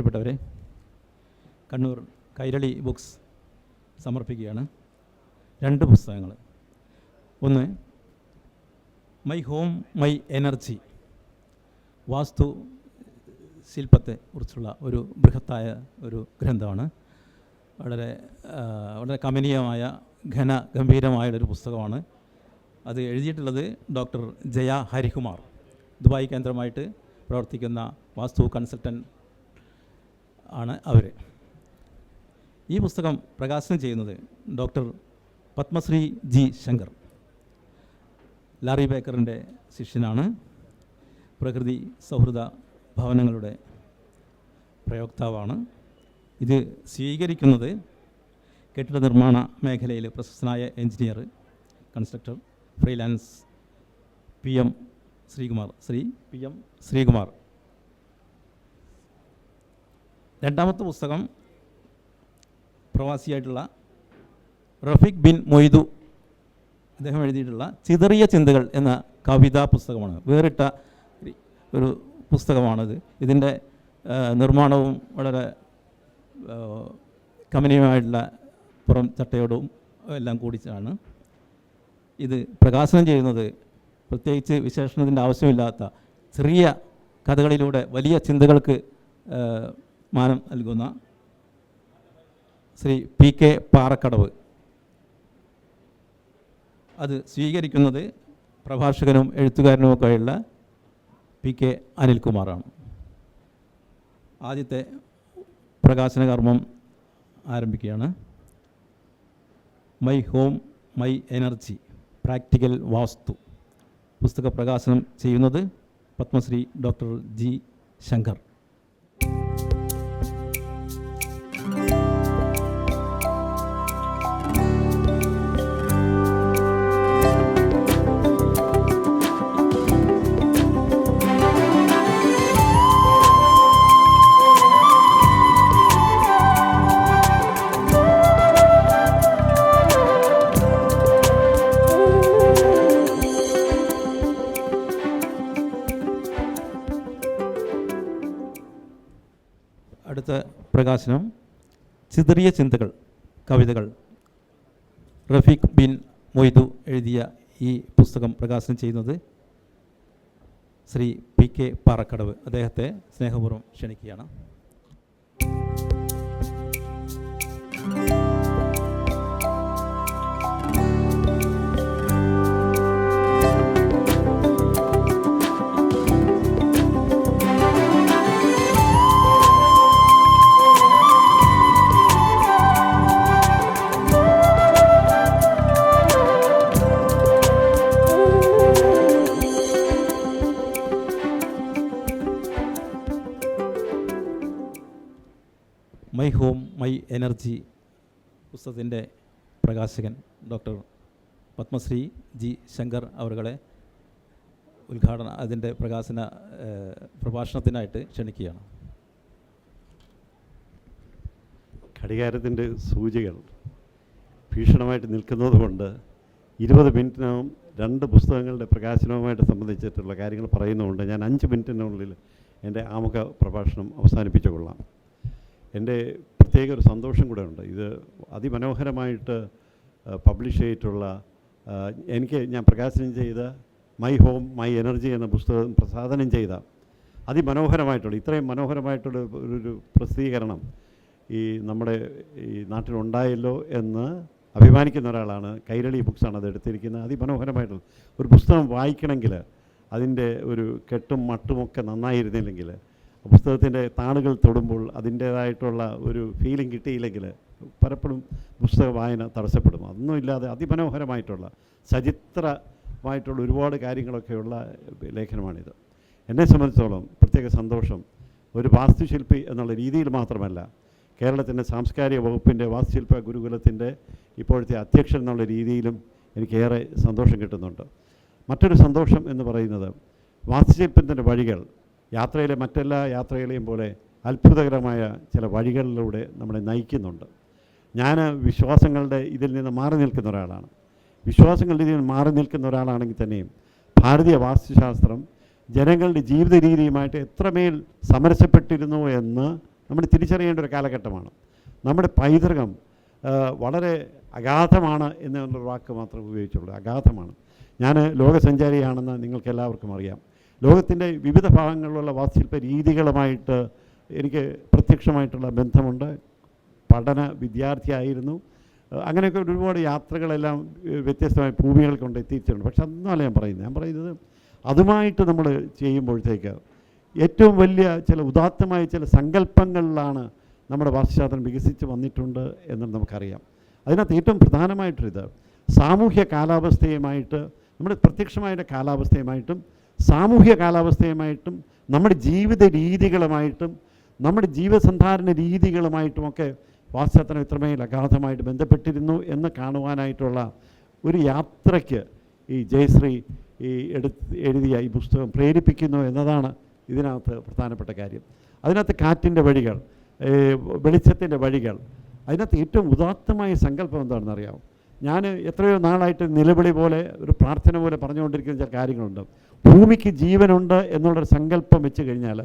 പ്രിയപ്പെട്ടവരെ കണ്ണൂർ കൈരളി ബുക്സ് സമർപ്പിക്കുകയാണ്. രണ്ട് പുസ്തകങ്ങൾ. ഒന്ന് my home my energy vastu ശില്പത്തെ കുറിച്ചുള്ള ഒരു ബൃഹത്തായ ഒരു ഗ്രന്ഥമാണ്. വളരെ വളരെ കമനീയമായ ഘന ഗംഭീരമായുള്ളൊരു പുസ്തകമാണ്. അത് എഴുതിയിട്ടുള്ളത് ഡോക്ടർ ജയ ഹരികുമാർ. ദുബായ് കേന്ദ്രമായിട്ട് പ്രവർത്തിക്കുന്ന വാസ്തു കൺസൾട്ടന്റ് ആണ് അവർ ഈ പുസ്തകം പ്രകാശനം ചെയ്യുന്നത് doctor Padmashri G Shankar. Larry ബേക്കറിന്റെ ശിഷ്യനാണ്. പ്രകൃതി സൗഹൃദ ഭവനങ്ങളുടെ പ്രയോക്താവാണ്. ഇത് സ്വീകരിക്കുന്നത് കെട്ടിട നിർമ്മാണ മേഖലയിൽ പ്രശസ്തനായ engineer constructor freelance P M Sreekumar Sri P M Sreekumar. രണ്ടാമത്തെ പുസ്തകം പ്രവാസിയായിട്ടുള്ള റഫീഖ് ബിൻ മൊയ്തു അദ്ദേഹം എഴുതിയിട്ടുള്ള ചിതറിയ ചിന്തകൾ എന്ന കവിതാ പുസ്തകമാണ്. വേറിട്ട ഒരു- പുസ്തകമാണിത്. ഇതിന്റെ നിർമ്മാണവും വളരെ കമനീയമായിട്ടുള്ള പുറം ചട്ടയോടും എല്ലാം കൂടിച്ചാണ് ഇത് പ്രകാശനം ചെയ്യുന്നത്. പ്രത്യേകിച്ച് വിശേഷണത്തിന്റെ ആവശ്യമില്ലാത്ത ചെറിയ കഥകളിലൂടെ വലിയ ചിന്തകൾക്ക് മാനം നൽകുന്ന ശ്രീ പി കെ പാറക്കടവ്. അത് സ്വീകരിക്കുന്നത് പ്രഭാഷകനും എഴുത്തുകാരനുമൊക്കെയുള്ള പി കെ അനിൽകുമാറാണ്. ആദ്യത്തെ പ്രകാശന കർമ്മം ആരംഭിക്കുകയാണ്. My home my energy practical vastu. പുസ്തക പ്രകാശനം ചെയ്യുന്നത് പത്മശ്രീ ഡോക്ടർ ജി ശങ്കർ. ചിതറിയ ചിന്തകൾ കവിതകൾ. റഫീഖ് ബിൻ മൊയ്തു എഴുതിയ ഈ പുസ്തകം പ്രകാശനം ചെയ്യുന്നത് ശ്രീ പി കെ പാറക്കടവ്. അദ്ദേഹത്തെ സ്നേഹപൂർവം ക്ഷണിക്കുകയാണ്. മൈ ഹോം മൈ എനർജി പുസ്തകത്തിന്റെ പ്രകാശകൻ ഡോക്ടർ പത്മശ്രീ ജി ശങ്കർ അവരുകളെ ഉദ്ഘാടന അതിന്റെ പ്രകാശന പ്രഭാഷണത്തിനായിട്ട് ക്ഷണിക്കുകയാണ്. ഘടികാരത്തിന്റെ സൂചികൾ ഭീഷണമായിട്ട് നിൽക്കുന്നതുകൊണ്ട് ഇരുപത് മിനിറ്റിനകം രണ്ട് പുസ്തകങ്ങളുടെ പ്രകാശനവുമായിട്ട് സംബന്ധിച്ചിട്ടുള്ള കാര്യങ്ങൾ പറയുന്നതുകൊണ്ട് ഞാൻ അഞ്ച് മിനിറ്റിനുള്ളിൽ എന്റെ ആമുഖ പ്രഭാഷണം അവസാനിപ്പിച്ചു കൊള്ളാം. എന്റെ പ്രത്യേക ഒരു സന്തോഷം കൂടെ ഉണ്ട്. ഇത് അതിമനോഹരമായിട്ട് പബ്ലിഷ് ചെയ്തിട്ടുള്ള എനിക്ക് ഞാൻ പ്രകാശനം ചെയ്ത മൈ ഹോം മൈ എനർജി എന്ന പുസ്തകം പ്രസാധനം ചെയ്ത അതിമനോഹരമായിട്ടുള്ള ഇത്രയും മനോഹരമായിട്ടുള്ള ഒരു പ്രസിദ്ധീകരണം ഈ നമ്മുടെ ഈ നാട്ടിലുണ്ടായല്ലോ എന്ന് അഭിമാനിക്കുന്ന ഒരാളാണ്. കൈരളി ബുക്സാണ് അത് എടുത്തിരിക്കുന്നത്. അതിമനോഹരമായിട്ടുള്ള ഒരു പുസ്തകം വായിക്കണമെങ്കിൽ അതിന്റെ ഒരു കെട്ടും മട്ടുമൊക്കെ നന്നായിരുന്നില്ലെങ്കിൽ പുസ്തകത്തിന്റെ താളുകൾ തൊടുമ്പോൾ അതിന്റേതായിട്ടുള്ള ഒരു ഫീലിംഗ് കിട്ടിയില്ലെങ്കിൽ പലപ്പോഴും പുസ്തക വായന തടസ്സപ്പെടും അതൊന്നും ഇല്ലാതെ അതിമനോഹരമായിട്ടുള്ള സചിത്രമായിട്ടുള്ള ഒരുപാട് കാര്യങ്ങളൊക്കെയുള്ള ലേഖനമാണിത്. എന്നെ സംബന്ധിച്ചോളം പ്രത്യേക സന്തോഷം. ഒരു വാസ്തുശില്പി എന്നുള്ള രീതിയിൽ മാത്രമല്ല കേരളത്തിന്റെ സാംസ്കാരിക വകുപ്പിന്റെ വാസ്തുശില്പ ഗുരുകുലത്തിന്റെ ഇപ്പോഴത്തെ അധ്യക്ഷൻ എന്നുള്ള രീതിയിലും എനിക്കേറെ സന്തോഷം കിട്ടുന്നുണ്ട്. മറ്റൊരു സന്തോഷം എന്ന് പറയുന്നത് വാസ്തുശില്പത്തിന്റെ വഴികൾ യാത്രയിലെ മറ്റെല്ലാ യാത്രകളെയും പോലെ അത്ഭുതകരമായ ചില വഴികളിലൂടെ നമ്മളെ നയിക്കുന്നുണ്ട്. ഞാൻ വിശ്വാസങ്ങളുടെ ഇതിൽ നിന്ന് മാറി നിൽക്കുന്ന ഒരാളാണ്. വിശ്വാസങ്ങളുടെ ഇതിൽ നിന്ന് മാറി നിൽക്കുന്ന ഒരാളാണെങ്കിൽ തന്നെയും ഭാരതീയ വാസ്തുശാസ്ത്രം ജനങ്ങളുടെ ജീവിത രീതിയുമായിട്ട് എത്രമേൽ സമരസപ്പെട്ടിരുന്നു എന്ന് നമ്മൾ തിരിച്ചറിയേണ്ട ഒരു കാലഘട്ടമാണ്. നമ്മുടെ പൈതൃകം വളരെ അഗാധമാണ് എന്നുള്ള വാക്ക് മാത്രമേ ഉപയോഗിച്ചുള്ളൂ. അഗാധമാണ്. ഞാൻ ലോകസഞ്ചാരിയാണെന്ന് നിങ്ങൾക്കെല്ലാവർക്കും അറിയാം. ലോകത്തിന്റെ വിവിധ ഭാഗങ്ങളിലുള്ള വാസ്തുശില്പ രീതികളുമായിട്ട് എനിക്ക് പ്രത്യക്ഷമായിട്ടുള്ള ബന്ധമുണ്ട്. പഠന വിദ്യാർത്ഥിയായിരുന്നു. അങ്ങനെയൊക്കെ ഒരുപാട് യാത്രകളെല്ലാം വ്യത്യസ്തമായ ഭൂമികൾ കൊണ്ട് എത്തിയിട്ടുണ്ട്. പക്ഷെ അതൊന്നുമല്ല ഞാൻ പറയുന്നത്. ഞാൻ പറയുന്നത് അതുമായിട്ട് നമ്മൾ ചെയ്യുമ്പോഴത്തേക്ക് ഏറ്റവും വലിയ ചില ഉദാത്തമായ ചില സങ്കല്പങ്ങളിലാണ് നമ്മുടെ വാസ്തുശാസ്ത്രം വികസിച്ച് വന്നിട്ടുണ്ട് എന്ന് നമുക്കറിയാം. അതിനകത്ത് ഏറ്റവും പ്രധാനമായിട്ടൊരിത് സാമൂഹ്യ കാലാവസ്ഥയുമായിട്ട് നമ്മുടെ പ്രത്യക്ഷമായ കാലാവസ്ഥയുമായിട്ടും സാമൂഹ്യ കാലാവസ്ഥയുമായിട്ടും നമ്മുടെ ജീവിത രീതികളുമായിട്ടും നമ്മുടെ ജീവസന്ധാരണ രീതികളുമായിട്ടുമൊക്കെ വാസ്തവത്തിന് ഇത്രമേൽ അഗാധമായിട്ട് ബന്ധപ്പെട്ടിരുന്നു എന്ന് കാണുവാനായിട്ടുള്ള ഒരു യാത്രയ്ക്ക് ഈ ജയശ്രീ ഈ എടുത്ത് എഴുതിയ ഈ പുസ്തകം പ്രേരിപ്പിക്കുന്നു എന്നതാണ് ഇതിനകത്ത് പ്രധാനപ്പെട്ട കാര്യം. അതിനകത്ത് കാറ്റിന്റെ വഴികൾ വെളിച്ചത്തിന്റെ വഴികൾ അതിനകത്ത് ഏറ്റവും ഉദാത്തമായ സങ്കല്പം എന്താണെന്ന് അറിയാമോ ഞാൻ എത്രയോ നാളായിട്ട് നിലവിളി പോലെ ഒരു പ്രാർത്ഥന പോലെ പറഞ്ഞുകൊണ്ടിരിക്കുന്ന ചില കാര്യങ്ങളുണ്ട്. ഭൂമിക്ക് ജീവനുണ്ട് എന്നുള്ളൊരു സങ്കല്പം വെച്ച് കഴിഞ്ഞാൽ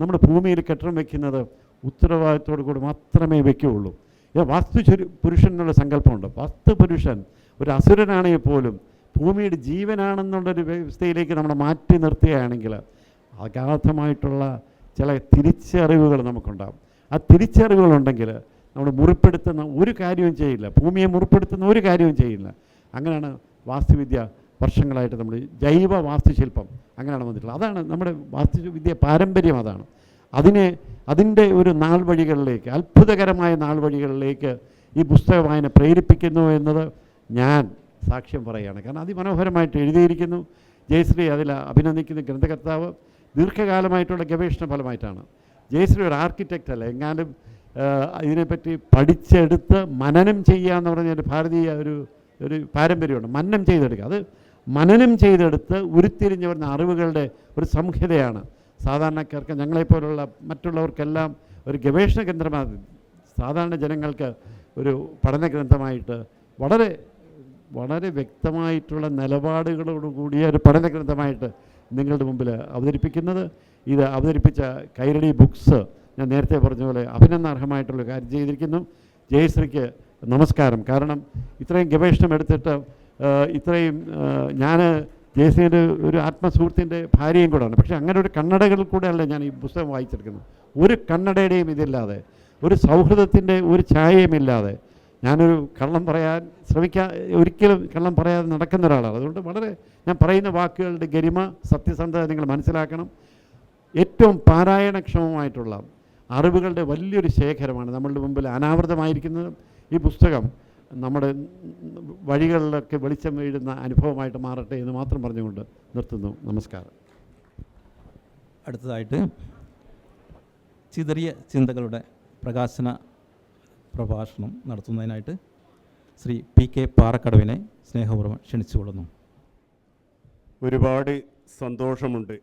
നമ്മുടെ ഭൂമിയിൽ കെട്ടിടം വെക്കുന്നത് ഉത്തരവാദിത്തോടു കൂടി മാത്രമേ വെക്കുകയുള്ളൂ ഇത് വാസ്തു പുരുഷൻ എന്നുള്ള സങ്കല്പമുണ്ട്. വാസ്തു പുരുഷൻ ഒരു അസുരനാണെങ്കിൽ പോലും ഭൂമിയുടെ ജീവനാണെന്നുള്ളൊരു വ്യവസ്ഥയിലേക്ക് നമ്മൾ മാറ്റി നിർത്തുകയാണെങ്കിൽ അഗാധമായിട്ടുള്ള ചില തിരിച്ചറിവുകൾ നമുക്കുണ്ടാകും ആ തിരിച്ചറിവുകളുണ്ടെങ്കിൽ നമ്മൾ മുറിപ്പെടുത്തുന്ന ഒരു കാര്യവും ചെയ്യില്ല. ഭൂമിയെ മുറിപ്പെടുത്തുന്ന ഒരു കാര്യവും ചെയ്യില്ല. അങ്ങനെയാണ് വാസ്തുവിദ്യ വർഷങ്ങളായിട്ട് നമ്മൾ ജൈവ വാസ്തുശില്പം അങ്ങനെയാണ് വന്നിട്ടുള്ളത്. അതാണ് നമ്മുടെ വാസ്തുവിദ്യ പാരമ്പര്യം അതാണ്. അതിനെ അതിന്റെ ഒരു നാൾ വഴികളിലേക്ക് അത്ഭുതകരമായ നാൾ വഴികളിലേക്ക് ഈ പുസ്തക വായന പ്രേരിപ്പിക്കുന്നു എന്നത് ഞാൻ സാക്ഷ്യം പറയുകയാണ്. കാരണം അതിമനോഹരമായിട്ട് എഴുതിയിരിക്കുന്നു. ജയശ്രീ അതിൽ അഭിനന്ദിക്കുന്ന ഗ്രന്ഥകർത്താവ് ദീർഘകാലമായിട്ടുള്ള ഗവേഷണ ഫലമായിട്ടാണ്. ജയശ്രീ ഒരു ആർക്കിടെക്റ്റ് അല്ല? എങ്ങാനും ഇതിനെപ്പറ്റി പഠിച്ചെടുത്ത് മനനം ചെയ്യുക എന്ന് പറഞ്ഞാൽ ഭാരതീയ ഒരു ഒരു പാരമ്പര്യമുണ്ട്. മനനം ചെയ്തെടുക്കുക. അത് മനനം ചെയ്തെടുത്ത് ഉരുത്തിരിഞ്ഞ് വരുന്ന അറിവുകളുടെ ഒരു സംഹിതയാണ്. സാധാരണക്കാർക്ക് ഞങ്ങളെപ്പോലുള്ള മറ്റുള്ളവർക്കെല്ലാം ഒരു ഗവേഷണ കേന്ദ്രമായി സാധാരണ ജനങ്ങൾക്ക് ഒരു പഠന ഗ്രന്ഥമായിട്ട് വളരെ വളരെ വ്യക്തമായിട്ടുള്ള നിലപാടുകളോട് കൂടിയ ഒരു പഠന ഗ്രന്ഥമായിട്ട് നിങ്ങളുടെ മുമ്പിൽ അവതരിപ്പിക്കുന്നത്. ഇത് അവതരിപ്പിച്ച കൈരളി ബുക്സ് ഞാൻ നേരത്തെ പറഞ്ഞ പോലെ അഭിനന്ദനാർഹമായിട്ടുള്ള കാര്യം ചെയ്തിരിക്കുന്നു. ജയശ്രീക്ക് നമസ്കാരം. കാരണം ഇത്രയും ഗവേഷണം എടുത്തിട്ട് ഇത്രയും ഞാൻ ജയശ്രീന്റെ ഒരു ആത്മസുഹൃത്തിന്റെ ഭാര്യയും കൂടെയാണ്. പക്ഷേ അങ്ങനെ ഒരു കണ്ണടകളിൽ കൂടെയല്ല ഞാൻ ഈ പുസ്തകം വായിച്ചെടുക്കുന്നത്. ഒരു കണ്ണടയുടെയും ഇതില്ലാതെ ഒരു സൗഹൃദത്തിന്റെ ഒരു ഛായയുമില്ലാതെ ഞാനൊരു കള്ളം പറയാൻ ശ്രമിക്കാൻ ഒരിക്കലും കള്ളം പറയാതെ നടക്കുന്ന ഒരാളാണ്. അതുകൊണ്ട് വളരെ ഞാൻ പറയുന്ന വാക്കുകളുടെ ഗരിമ സത്യസന്ധത നിങ്ങൾ മനസ്സിലാക്കണം. ഏറ്റവും പാരായണക്ഷമമായിട്ടുള്ള അറിവുകളുടെ വലിയൊരു ശേഖരമാണ് നമ്മളുടെ മുമ്പിൽ അനാവൃതമായിരിക്കുന്നത്. ഈ പുസ്തകം നമ്മുടെ വഴികളിലൊക്കെ വെളിച്ചം വീഴുന്ന അനുഭവമായിട്ട് മാറട്ടെ എന്ന് മാത്രം പറഞ്ഞുകൊണ്ട് നിർത്തുന്നു. നമസ്കാരം. അടുത്തതായിട്ട് ചിതറിയ ചിന്തകളുടെ പ്രകാശന പ്രഭാഷണം നടത്തുന്നതിനായിട്ട് ശ്രീ പി കെ പാറക്കടവിനെ സ്നേഹപൂർവം ക്ഷണിച്ചുകൊള്ളുന്നു. ഒരുപാട് സന്തോഷമുണ്ട്.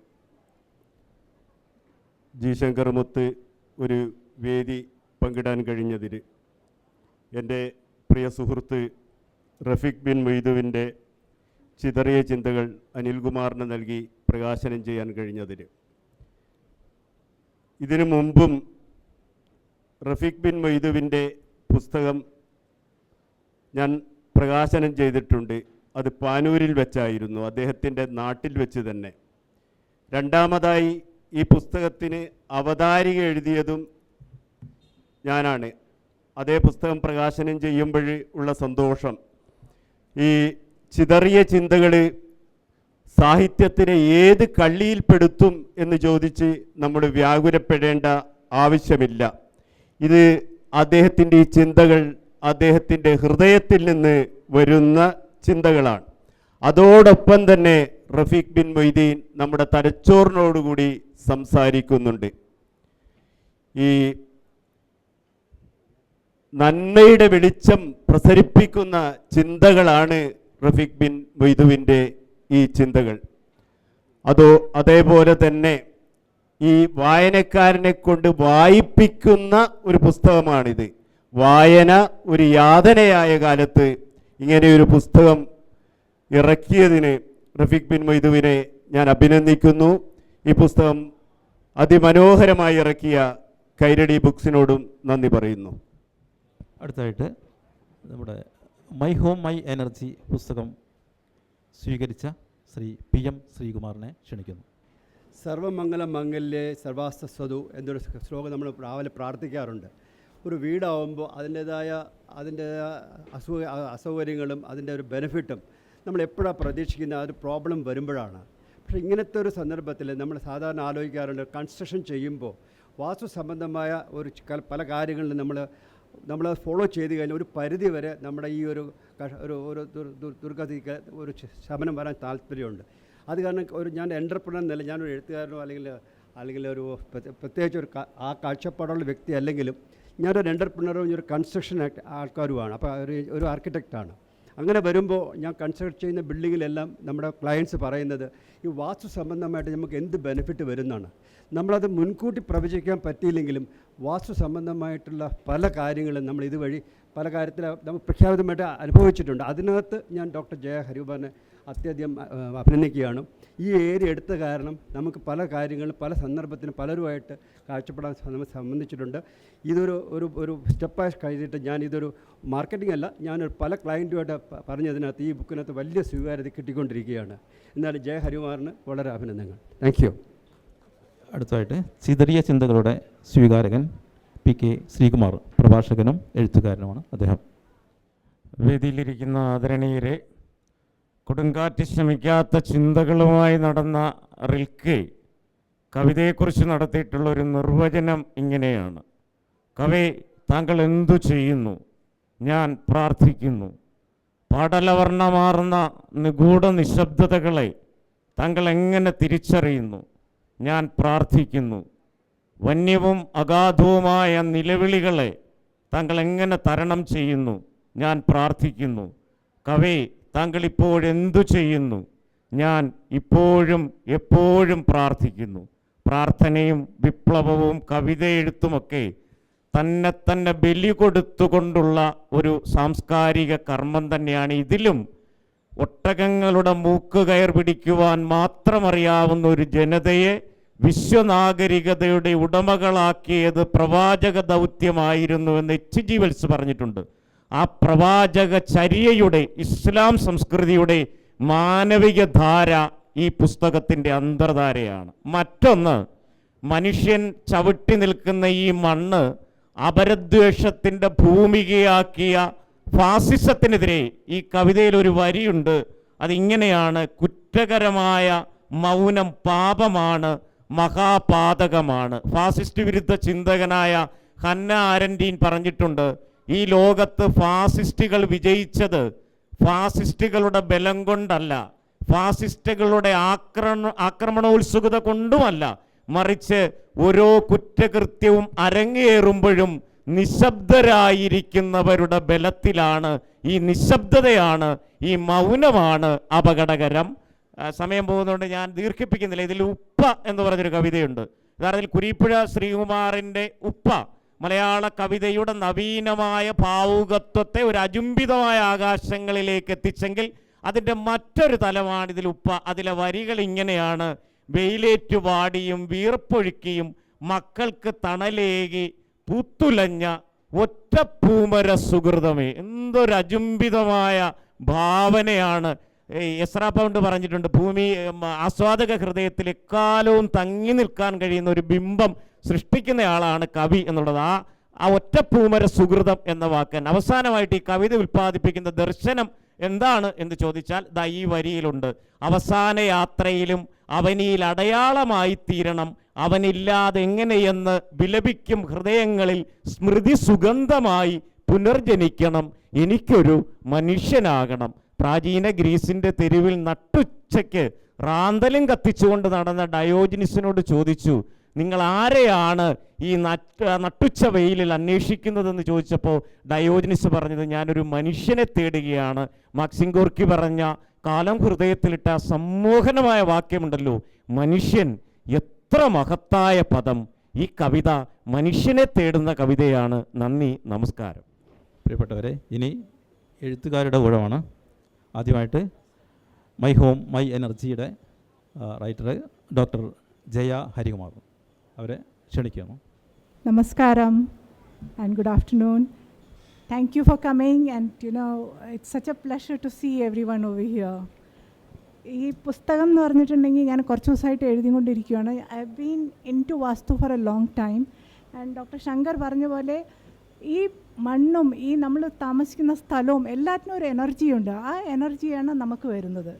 ജി ശങ്കർമുത്ത് ഒരു വേദി പങ്കിടാൻ കഴിഞ്ഞതിൽ എന്റെ പ്രിയ സുഹൃത്ത് റഫീഖ് ബിൻ മൊയ്തുവിന്റെ ചിതറിയ ചിന്തകൾ അനിൽകുമാറിന് നൽകി പ്രകാശനം ചെയ്യാൻ കഴിഞ്ഞതിൽ. ഇതിനു മുമ്പും റഫീഖ് ബിൻ മൊയ്തുവിന്റെ പുസ്തകം ഞാൻ പ്രകാശനം ചെയ്തിട്ടുണ്ട്. അത് പാനൂരിൽ വെച്ചായിരുന്നു. അദ്ദേഹത്തിന്റെ നാട്ടിൽ വെച്ച് തന്നെ. രണ്ടാമതായി ഈ പുസ്തകത്തിന് അവതാരിക എഴുതിയതും ഞാനാണ്. അതേ പുസ്തകം പ്രകാശനം ചെയ്യുമ്പോൾ ഉള്ള സന്തോഷം. ഈ ചിതറിയ ചിന്തകൾ സാഹിത്യത്തിനെ ഏത് കള്ളിയിൽപ്പെടുത്തും എന്ന് ചോദിച്ച് നമ്മൾ വ്യാകുലപ്പെടേണ്ട ആവശ്യമില്ല. ഇത് അദ്ദേഹത്തിന്റെ ഈ ചിന്തകൾ അദ്ദേഹത്തിന്റെ ഹൃദയത്തിൽ നിന്ന് വരുന്ന ചിന്തകളാണ്. അതോടൊപ്പം തന്നെ റഫീഖ് ബിൻ മൊയ്തീൻ നമ്മുടെ തലച്ചോറിനോടുകൂടി സംസാരിക്കുന്നുണ്ട്. ഈ നന്മയുടെ വെളിച്ചം പ്രസരിപ്പിക്കുന്ന ചിന്തകളാണ് റഫീഖ് ബിൻ മൊയ്തുവിന്റെ ഈ ചിന്തകൾ. അതോ അതേപോലെ തന്നെ ഈ വായനക്കാരനെ കൊണ്ട് വായിപ്പിക്കുന്ന ഒരു പുസ്തകമാണിത്. വായന ഒരു യാതനയായ കാലത്ത് ഇങ്ങനെ ഒരു പുസ്തകം ഇറക്കിയതിന് റഫീഖ് ബിൻ മൊയ്തുവിനെ ഞാൻ അഭിനന്ദിക്കുന്നു. ഈ പുസ്തകം അതിമനോഹരമായി ഇറക്കിയ കൈരടി ബുക്സിനോടും നന്ദി പറയുന്നു. അടുത്തായിട്ട് നമ്മുടെ മൈ ഹോം മൈ എനർജി പുസ്തകം സ്വീകരിച്ച ശ്രീ പി എം ശ്രീകുമാറിനെ ക്ഷണിക്കുന്നു. സർവമംഗലം മംഗല്യേ സർവാസ്ത സ്വതു എന്നൊരു ശ്ലോകം നമ്മൾ രാവിലെ പ്രാർത്ഥിക്കാറുണ്ട്. ഒരു വീടാവുമ്പോൾ അതിന്റേതായ അതിന്റെ അസൗ അസൗകര്യങ്ങളും അതിന്റെ ഒരു ബെനിഫിറ്റും നമ്മൾ എപ്പോഴാണ് പ്രതീക്ഷിക്കുന്ന ആ ഒരു പ്രോബ്ലം വരുമ്പോഴാണ്. പക്ഷേ ഇങ്ങനത്തെ ഒരു സന്ദർഭത്തിൽ നമ്മൾ സാധാരണ ആലോചിക്കാറുണ്ട് കൺസ്ട്രക്ഷൻ ചെയ്യുമ്പോൾ വാസ്തു സംബന്ധമായ ഒരു പല കാര്യങ്ങളിൽ നമ്മൾ നമ്മൾ ഫോളോ ചെയ്ത് കഴിഞ്ഞാൽ ഒരു പരിധി വരെ നമ്മുടെ ഈ ഒരു ഒരു ഒരു ദുർ- ദുർ- ദുർഗതിക്ക് ഒരു ശമനം വരാൻ താല്പര്യമുണ്ട്. അത് കാരണം ഒരു ഞാൻ എന്റർപ്രണർ എന്നല്ല ഞാനൊരു എഴുത്തുകാരനോ അല്ലെങ്കിൽ അല്ലെങ്കിൽ ഒരു പ്രത്യേക- പ്രത്യേകിച്ച് ഒരു ആ കാഴ്ചപ്പാടുള്ള വ്യക്തി അല്ലെങ്കിലും ഞാനൊരു എന്റർപ്രണറും ഒരു കൺസ്ട്രക്ഷൻ ആൾക്കാരുമാണ്. അപ്പോൾ ഒരു ഒരു ആർക്കിടെക്റ്റാണ് അങ്ങനെ വരുമ്പോൾ ഞാൻ കൺസ്ട്രക്ട് ചെയ്യുന്ന ബിൽഡിങ്ങിലെല്ലാം നമ്മുടെ ക്ലയൻസ് പറയുന്നത് ഈ വാസ്തു സംബന്ധമായിട്ട് നമുക്ക് എന്ത് ബെനിഫിറ്റ് വരുന്നതാണ് നമ്മളത് മുൻകൂട്ടി പ്രവചിക്കാൻ പറ്റിയില്ലെങ്കിലും വാസ്തു സംബന്ധമായിട്ടുള്ള പല കാര്യങ്ങളും നമ്മൾ ഇതുവഴി പല കാര്യത്തിൽ നമ്മൾ പ്രഖ്യാപിതമായിട്ട് അനുഭവിച്ചിട്ടുണ്ട്. അതിനകത്ത് ഞാൻ ഡോക്ടർ ജയ ഹരികുമാറിനെ അത്യധികം അഭിനന്ദിക്കുകയാണ്. ഈ ഏരിയ എടുത്ത കാരണം നമുക്ക് പല കാര്യങ്ങളും പല സന്ദർഭത്തിനും പലരുമായിട്ട് കാഴ്ചപ്പെടാൻ നമ്മൾ സംബന്ധിച്ചിട്ടുണ്ട്. ഇതൊരു ഒരു ഒരു സ്റ്റെപ്പായി കഴിഞ്ഞിട്ട് ഞാൻ ഇതൊരു മാർക്കറ്റിംഗ് അല്ല ഞാനൊരു പല ക്ലയന്റുമായിട്ട് പറഞ്ഞതിനകത്ത് ഈ ബുക്കിനകത്ത് വലിയ സ്വീകാര്യത കിട്ടിക്കൊണ്ടിരിക്കുകയാണ്. എന്നാലും ജയ ഹരികുമാറിന് വളരെ അഭിനന്ദനങ്ങൾ. താങ്ക് യു അടുത്തതായിട്ട് ചിതറിയ ചിന്തകളുടെ സ്വീകാരകൻ പി കെ ശ്രീകുമാർ പ്രഭാഷകനും എഴുത്തുകാരനുമാണ് അദ്ദേഹം. വേദിയിലിരിക്കുന്ന ആദരണീയരെ കൊടുങ്കാറ്റ് ശ്രമിക്കാത്ത ചിന്തകളുമായി നടന്ന റിൽക്കെ കവിതയെക്കുറിച്ച് നടത്തിയിട്ടുള്ള ഒരു നിർവചനം ഇങ്ങനെയാണ്. കവി താങ്കൾ എന്തു ചെയ്യുന്നു? ഞാൻ പ്രാർത്ഥിക്കുന്നു. പാടലവർണമാർന്ന നിഗൂഢ നിശബ്ദതകളെ താങ്കൾ എങ്ങനെ തിരിച്ചറിയുന്നു? ഞാൻ പ്രാർത്ഥിക്കുന്നു. വന്യവും അഗാധവുമായ നിലവിളികളെ താങ്കൾ എങ്ങനെ തരണം ചെയ്യുന്നു? ഞാൻ പ്രാർത്ഥിക്കുന്നു. കവി താങ്കൾ ഇപ്പോഴെന്തു ചെയ്യുന്നു? ഞാൻ ഇപ്പോഴും എപ്പോഴും പ്രാർത്ഥിക്കുന്നു. പ്രാർത്ഥനയും വിപ്ലവവും കവിത എഴുത്തുമൊക്കെ തന്നെ തന്നെ ബലി കൊടുത്തുകൊണ്ടുള്ള ഒരു സാംസ്കാരിക കർമ്മം തന്നെയാണ്. ഇതിലും ഒട്ടകങ്ങളുടെ മൂക്ക് കയർ പിടിക്കുവാൻ മാത്രമറിയാവുന്ന ഒരു ജനതയെ വിശ്വനാഗരികതയുടെ ഉടമകളാക്കിയത് പ്രവാചക ദൗത്യമായിരുന്നു എന്ന് എച്ച് ജി വെൽസ് പറഞ്ഞിട്ടുണ്ട്. ആ പ്രവാചക ചര്യയുടെ ഇസ്ലാം സംസ്കൃതിയുടെ മാനവിക ധാര ഈ പുസ്തകത്തിന്റെ അന്തർധാരയാണ്. മറ്റൊന്ന് മനുഷ്യൻ ചവിട്ടി നിൽക്കുന്ന ഈ മണ്ണ് അപരദ്വേഷത്തിന്റെ ഭൂമികയാക്കിയ ഫാസിസത്തിനെതിരെ ഈ കവിതയിൽ ഒരു വരിയുണ്ട്. അതിങ്ങനെയാണ് കുറ്റകരമായ മൗനം പാപമാണ് മഹാപാതകമാണ്. ഫാസിസ്റ്റ് വിരുദ്ധ ചിന്തകനായ ഹന്ന ആരന്റീൻ പറഞ്ഞിട്ടുണ്ട് ഈ ലോകത്ത് ഫാസിസ്റ്റുകൾ വിജയിച്ചത് ഫാസിസ്റ്റുകളുടെ ബലം കൊണ്ടല്ല ഫാസിസ്റ്റുകളുടെ ആക്രമ ആക്രമണോത്സുകത കൊണ്ടുമല്ല മറിച്ച് ഓരോ കുറ്റകൃത്യവും അരങ്ങേറുമ്പോഴും നിശബ്ദരായിരിക്കുന്നവരുടെ ബലത്തിലാണ് ഈ നിശബ്ദതയാണ് ഈ മൗനമാണ് അപകടകരം. സമയം പോകുന്നതുകൊണ്ട് ഞാൻ ദീർഘിപ്പിക്കുന്നില്ല. ഇതിൽ ഉപ്പ എന്ന് പറഞ്ഞൊരു കവിതയുണ്ട്. യഥാർത്ഥത്തിൽ കുരീപ്പുഴ ശ്രീകുമാറിന്റെ ഉപ്പ. മലയാള കവിതയുടെ നവീനമായ ഭാവുകത്വത്തെ ഒരു അജുംബിതമായ ആകാശങ്ങളിലേക്ക് എത്തിച്ചെങ്കിൽ അതിന്റെ മറ്റൊരു തലമാണ് ഇതിൽ ഉപ്പ. അതിലെ വരികൾ ഇങ്ങനെയാണ്. വെയിലേറ്റു വാടിയും വീർപ്പൊഴുക്കിയും മക്കൾക്ക് തണലേകി പൂത്തുലഞ്ഞ ഒറ്റ പൂമര സുഹൃതമേ. എന്തൊരു അജുംബിതമായ ഭാവനയാണ്. എസ്രാ പൗണ്ട് പറഞ്ഞിട്ടുണ്ട് ഭൂമി ആസ്വാദക ഹൃദയത്തിൽ എക്കാലവും തങ്ങി നിൽക്കാൻ കഴിയുന്ന ഒരു ബിംബം സൃഷ്ടിക്കുന്നയാളാണ് കവി എന്നുള്ളത്. ആ ആ ഒറ്റപ്പൂമര സുഹൃതം എന്ന വാക്ക് അവസാനമായിട്ട് ഈ കവിത ഉൽപ്പാദിപ്പിക്കുന്ന ദർശനം എന്താണ് എന്ന് ചോദിച്ചാൽ ദാ ഈ വരിയിലുണ്ട്. അവസാന യാത്രയിലും അവനിയിൽ അടയാളമായി തീരണം. അവനില്ലാതെ എങ്ങനെയെന്ന് വിലപിക്കും ഹൃദയങ്ങളിൽ സ്മൃതി സുഗന്ധമായി പുനർജനിക്കണം. എനിക്കൊരു മനുഷ്യനാകണം. പ്രാചീന ഗ്രീസിന്റെ തെരുവിൽ നട്ടുച്ചയ്ക്ക് റാന്തലും കത്തിച്ചുകൊണ്ട് നടന്ന ഡയോജിനിസിനോട് ചോദിച്ചു നിങ്ങൾ ആരെയാണ് ഈ നട്ട് നട്ടുച്ച വെയിലിൽ അന്വേഷിക്കുന്നതെന്ന് ചോദിച്ചപ്പോൾ ഡയോജിനിസ് പറഞ്ഞത് ഞാനൊരു മനുഷ്യനെ തേടുകയാണ്. മാക്സിംഗോർക്കി പറഞ്ഞ കാലം ഹൃദയത്തിലിട്ട സമ്മോഹനമായ വാക്യമുണ്ടല്ലോ. മനുഷ്യൻ എത്ര മഹത്തായ പദം. ഈ കവിത മനുഷ്യനെ തേടുന്ന കവിതയാണ്. നന്ദി നമസ്കാരം. പ്രിയപ്പെട്ടവരെ ഇനി എഴുത്തുകാരുടെ ഊഴമാണ്. ആദ്യമായിട്ട് മൈ ഹോം മൈ എനർജിയുടെ റൈറ്റർ ഡോക്ടർ ജയ ഹരികുമാർ. അവരെ ക്ഷണിക്കുന്നു നമസ്കാരം and good afternoon Thank for for and you know know, it's such a pleasure to see everyone over here. ഈ പുസ്തകം എന്ന് പറഞ്ഞിട്ടുണ്ടെങ്കിൽ ഞാൻ കുറച്ച് ദിവസമായിട്ട് എഴുതിക്കൊണ്ടിരിക്കുകയാണ്. I been into vastu for a long time and doctor Shankar പറഞ്ഞ പോലെ ഈ മണ്ണും ഈ നമ്മൾ താമസിക്കുന്ന സ്ഥലവും എല്ലാത്തിനും ഒരു എനർജിയുണ്ട് ആ എനർജിയാണ് നമുക്ക് വരുന്നത്.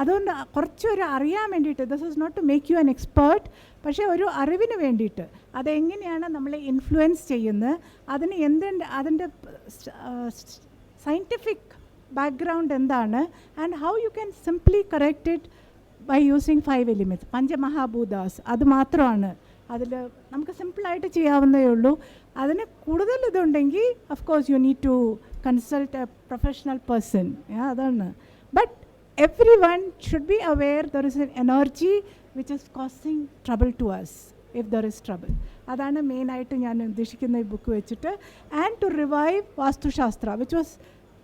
അതുകൊണ്ട് കുറച്ചൊരു അറിയാൻ വേണ്ടിയിട്ട് this is not to make you an expert പക്ഷേ ഒരു അറിവിന് വേണ്ടിയിട്ട് അതെങ്ങനെയാണ് നമ്മളെ ഇൻഫ്ലുവൻസ് ചെയ്യുന്നത് അതിന് എന്തുണ്ട് അതിന്റെ സയന്റിഫിക് ബാക്ക്ഗ്രൗണ്ട് എന്താണ് and how you can simply correct it by using five elements പഞ്ചമഹാഭൂതാസ് അത് മാത്രമാണ്. അതിൽ നമുക്ക് സിമ്പിളായിട്ട് ചെയ്യാവുന്നേ ഉള്ളൂ. അതിന് കൂടുതൽ ഇതുണ്ടെങ്കിൽ of course you need to consult a professional person അതാണ്. But everyone should be aware there is an energy which is causing trouble to us if there is trouble അതാണ് മെയിനായിട്ട് ഞാൻ ഉദ്ദേശിക്കുന്ന ഈ ബുക്ക് വെച്ചിട്ട്. And to revive Vastushastra which was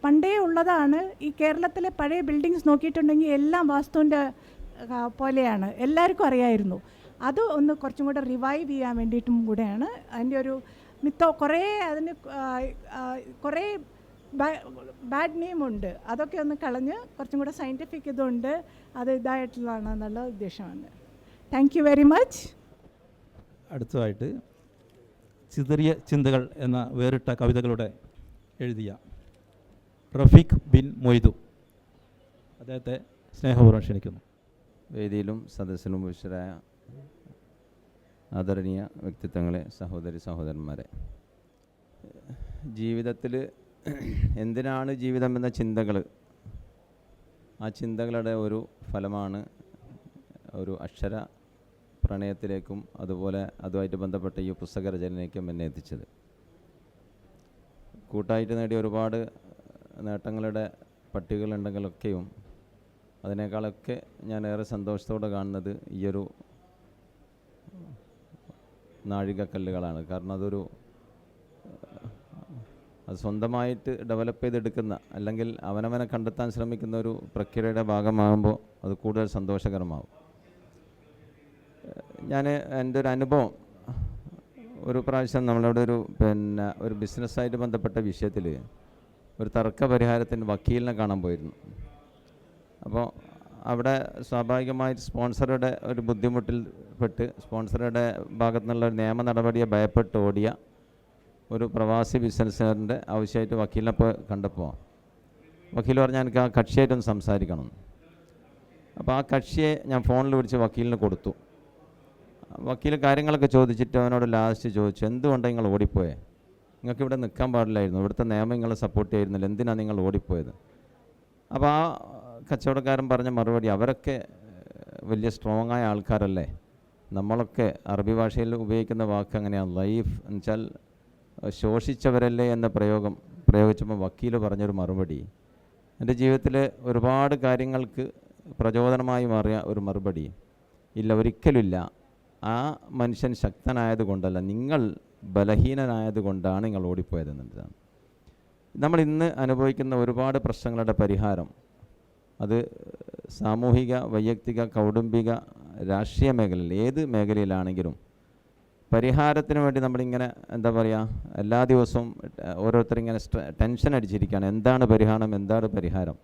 പണ്ടേ ഉള്ളതാണ്. ഈ കേരളത്തിലെ പഴയ ബിൽഡിങ്സ് നോക്കിയിട്ടുണ്ടെങ്കിൽ എല്ലാം വാസ്തുവിന്റെ പോലെയാണ്. എല്ലാവർക്കും അറിയായിരുന്നു. അത് ഒന്ന് കുറച്ചും കൂടെ റിവൈവ് ചെയ്യാൻ വേണ്ടിയിട്ടും കൂടെയാണ്. അതിന്റെ ഒരു മിത്തോ കുറേ അതിന് കുറേ ബാഡ് നെയിമുണ്ട്. അതൊക്കെ ഒന്ന് കളഞ്ഞ് കുറച്ചും കൂടെ സയന്റിഫിക് ഇതുണ്ട്. അത് ഇതായിട്ടുള്ളതാണ് എന്നുള്ള ഉദ്ദേശമാണ്. താങ്ക് യു വെരി മച്ച് അടുത്തതായിട്ട് ചിതറിയ ചിന്തകൾ എന്ന വേറിട്ട കവിതകളുടെ എഴുതിയ റഫീഖ് ബിൻ മൊയ്തു. അദ്ദേഹത്തെ സ്നേഹപൂർവം ക്ഷണിക്കുന്നു. വേദിയിലും സദസ്സിലും വിശരായ ആദരണീയ വ്യക്തിത്വങ്ങളെ സഹോദരി സഹോദരന്മാരെ. ജീവിതത്തിൽ എന്തിനാണ് ജീവിതം എന്ന ചിന്തകൾ ആ ചിന്തകളുടെ ഒരു ഫലമാണ് ഒരു അക്ഷര പ്രണയത്തിലേക്കും അതുപോലെ അതുമായിട്ട് ബന്ധപ്പെട്ട ഈ പുസ്തക രചനയിലേക്കും എന്നെ എത്തിച്ചത്. കൂട്ടായിട്ട് നേടിയ ഒരുപാട് നേട്ടങ്ങളുടെ പട്ടികകളുണ്ടെങ്കിലൊക്കെയും അതിനേക്കാളൊക്കെ ഞാൻ ഏറെ സന്തോഷത്തോടെ കാണുന്നത് ഈയൊരു നാഴികക്കല്ലുകളാണ്. കാരണം അതൊരു അത് സ്വന്തമായിട്ട് ഡെവലപ്പ് ചെയ്തെടുക്കുന്ന അല്ലെങ്കിൽ അവനവനെ കണ്ടെത്താൻ ശ്രമിക്കുന്ന ഒരു പ്രക്രിയയുടെ ഭാഗമാകുമ്പോൾ അത് കൂടുതൽ സന്തോഷകരമാവും. ഞാൻ എന്റെ ഒരു അനുഭവം ഒരു പ്രാവശ്യം നമ്മളവിടെ ഒരു പിന്നെ ഒരു ബിസിനസ്സായിട്ട് ബന്ധപ്പെട്ട വിഷയത്തിൽ ഒരു തർക്ക പരിഹാരത്തിന് വക്കീലിനെ കാണാൻ പോയിരുന്നു. അപ്പോൾ അവിടെ സ്വാഭാവികമായിട്ട് സ്പോൺസറുടെ ഒരു ബുദ്ധിമുട്ടിൽ പെട്ട് സ്പോൺസറുടെ ഭാഗത്തു നിന്നുള്ള ഒരു നിയമ നടപടിയെ ഭയപ്പെട്ട് ഓടിയ ഒരു പ്രവാസി ബിസിനസ്സുകാരന്റെ ആവശ്യമായിട്ട് വക്കീലിനെ ഇപ്പോൾ കണ്ടപ്പോൾ വക്കീൽ പറഞ്ഞാൽ എനിക്ക് ആ കക്ഷിയായിട്ടൊന്ന് സംസാരിക്കണം. അപ്പോൾ ആ കക്ഷിയെ ഞാൻ ഫോണിൽ വിളിച്ച് വക്കീലിന് കൊടുത്തു. വക്കീൽ കാര്യങ്ങളൊക്കെ ചോദിച്ചിട്ട് അവനോട് ലാസ്റ്റ് ചോദിച്ചു എന്തുകൊണ്ടാണ് നിങ്ങൾ ഓടിപ്പോയേ? നിങ്ങൾക്ക് ഇവിടെ നിൽക്കാൻ പാടില്ലായിരുന്നു. ഇവിടുത്തെ നിയമം നിങ്ങളെ സപ്പോർട്ട് ചെയ്യുന്നില്ല. എന്തിനാണ് നിങ്ങൾ ഓടിപ്പോയത്? അപ്പോൾ ആ കച്ചവടക്കാരൻ പറഞ്ഞ മറുപടി അവരൊക്കെ വലിയ സ്ട്രോങ് ആയ ആൾക്കാരല്ലേ? നമ്മളൊക്കെ അറബി ഭാഷയിൽ ഉപയോഗിക്കുന്ന വാക്ക് അങ്ങനെയാണ് ലൈഫ് എന്ന് വെച്ചാൽ ശോഷിച്ചവരല്ലേ എന്ന പ്രയോഗം പ്രയോഗിച്ചപ്പോൾ വക്കീൽ പറഞ്ഞൊരു മറുപടി. എന്റെ ജീവിതത്തിലെ ഒരുപാട് കാര്യങ്ങൾക്ക് പ്രചോദനമായി മാറിയ ഒരു മറുപടി. ഇല്ല ഒരിക്കലുമില്ല. ആ മനുഷ്യൻ ശക്തനായതുകൊണ്ടല്ല നിങ്ങൾ ബലഹീനനായത് കൊണ്ടാണ് നിങ്ങൾ ഓടിപ്പോയതെന്നുള്ളതാണ്. നമ്മൾ ഇന്ന് അനുഭവിക്കുന്ന ഒരുപാട് പ്രശ്നങ്ങളുടെ പരിഹാരം അത് സാമൂഹിക വൈയക്തിക കൗടുംബിക രാഷ്ട്രീയ മേഖലയിൽ ഏത് മേഖലയിലാണെങ്കിലും പരിഹാരത്തിന് വേണ്ടി നമ്മളിങ്ങനെ എന്താ പറയുക എല്ലാ ദിവസവും ഓരോരുത്തരിങ്ങനെ ടെൻഷൻ അടിച്ചിരിക്കുകയാണ്. എന്താണ് പരിഹാരം? എന്താണ് പരിഹാരം?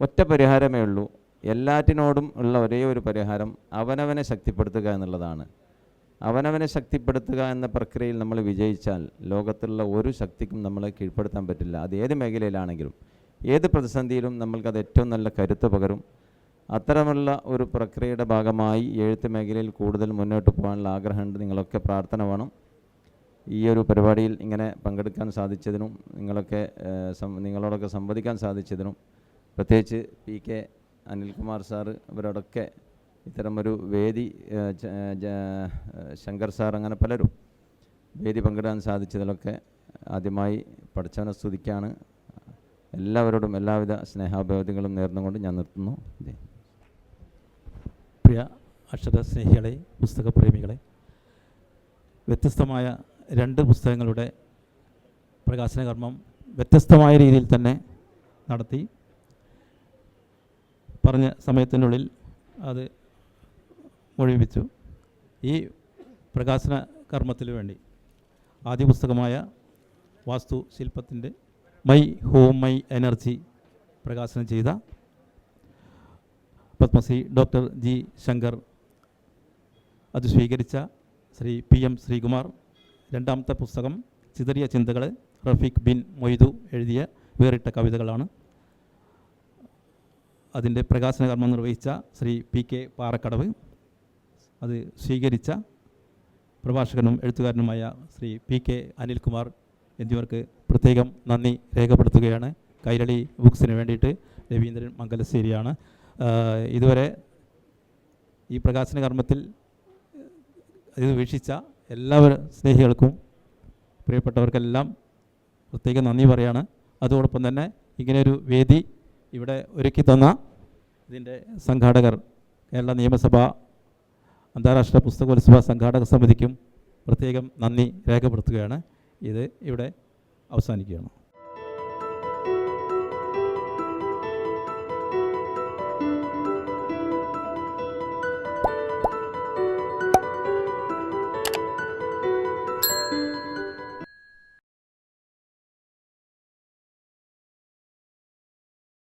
ഒറ്റ പരിഹാരമേ ഉള്ളൂ. എല്ലാറ്റിനോടും ഉള്ള ഒരേ ഒരു പരിഹാരം അവനവനെ ശക്തിപ്പെടുത്തുക എന്നുള്ളതാണ്. അവനവനെ ശക്തിപ്പെടുത്തുക എന്ന പ്രക്രിയയിൽ നമ്മൾ വിജയിച്ചാൽ ലോകത്തുള്ള ഒരു ശക്തിക്കും നമ്മളെ കീഴ്പ്പെടുത്താൻ പറ്റില്ല. അത് ഏത് മേഖലയിലാണെങ്കിലും. ഏത് പ്രതിസന്ധിയിലും നമ്മൾക്കത് ഏറ്റവും നല്ല കരുത്ത് പകരും. അത്തരമുള്ള ഒരു പ്രക്രിയയുടെ ഭാഗമായി എഴുത്ത് മേഖലയിൽ കൂടുതൽ മുന്നോട്ട് പോകാനുള്ള ആഗ്രഹമുണ്ട്. നിങ്ങളൊക്കെ പ്രാർത്ഥന വേണം. ഈ ഒരു പരിപാടിയിൽ ഇങ്ങനെ പങ്കെടുക്കാൻ സാധിച്ചതിനും നിങ്ങളൊക്കെ നിങ്ങളോടൊക്കെ സംവദിക്കാൻ സാധിച്ചതിനും പ്രത്യേകിച്ച് പി കെ അനിൽകുമാർ സാറ് ഇവരോടൊക്കെ ഇത്തരമൊരു വേദി ശങ്കർ സാർ അങ്ങനെ പലരും വേദി പങ്കിടാൻ സാധിച്ചതിലൊക്കെ ആദ്യമായി പഠിച്ചവനെ സ്തുതിക്കാണ്. എല്ലാവരോടും എല്ലാവിധ സ്നേഹാഭിവാദ്യങ്ങളും നേർന്നുകൊണ്ട് ഞാൻ നിർത്തുന്നു. പ്രിയ പ്രിയ അക്ഷരസ്നേഹികളെ പുസ്തകപ്രേമികളെ വ്യത്യസ്തമായ രണ്ട് പുസ്തകങ്ങളുടെ പ്രകാശന കർമ്മം വ്യത്യസ്തമായ രീതിയിൽ തന്നെ നടത്തി. പറഞ്ഞ സമയത്തിനുള്ളിൽ അത് മുഴുവിച്ചു ഈ പ്രകാശന കർമ്മത്തിന് വേണ്ടി ആദ്യ പുസ്തകമായ വാസ്തു ശില്പത്തിന്റെ മൈ ഹോം മൈ എനർജി പ്രകാശനം ചെയ്ത പത്മശ്രീ ഡോക്ടർ ജി ശങ്കർ. അത് സ്വീകരിച്ച ശ്രീ പി എം ശ്രീകുമാർ. രണ്ടാമത്തെ പുസ്തകം ചിതറിയ ചിന്തകൾ റഫീഖ് ബിൻ മൊയ്തു എഴുതിയ വേറിട്ട കവിതകളാണ്. അതിന്റെ പ്രകാശന കർമ്മം നിർവഹിച്ച ശ്രീ പി കെ പാറക്കടവ്. അത് സ്വീകരിച്ച പ്രഭാഷകനും എഴുത്തുകാരനുമായ ശ്രീ പി കെ അനിൽകുമാർ എന്നിവർക്ക് പ്രത്യേകം നന്ദി രേഖപ്പെടുത്തുകയാണ്. കൈരളി ബുക്സിന് വേണ്ടിയിട്ട് രവീന്ദ്രൻ മംഗലശ്ശേരിയാണ്. ഇതുവരെ ഈ പ്രകാശന കർമ്മത്തിൽ ഇത് വീക്ഷിച്ച എല്ലാവരും സ്നേഹികൾക്കും പ്രിയപ്പെട്ടവർക്കെല്ലാം പ്രത്യേകം നന്ദി പറയാണ്. അതോടൊപ്പം തന്നെ ഇങ്ങനെയൊരു വേദി ഇവിടെ ഒരുക്കി തന്ന ഇതിന്റെ സംഘാടകർ കേരള നിയമസഭ അന്താരാഷ്ട്ര പുസ്തകോത്സവ സംഘാടക സമിതിക്കും പ്രത്യേകം നന്ദി രേഖപ്പെടുത്തുകയാണ്. ഇത് ഇവിടെ അവസാനിക്കുകയാണ്.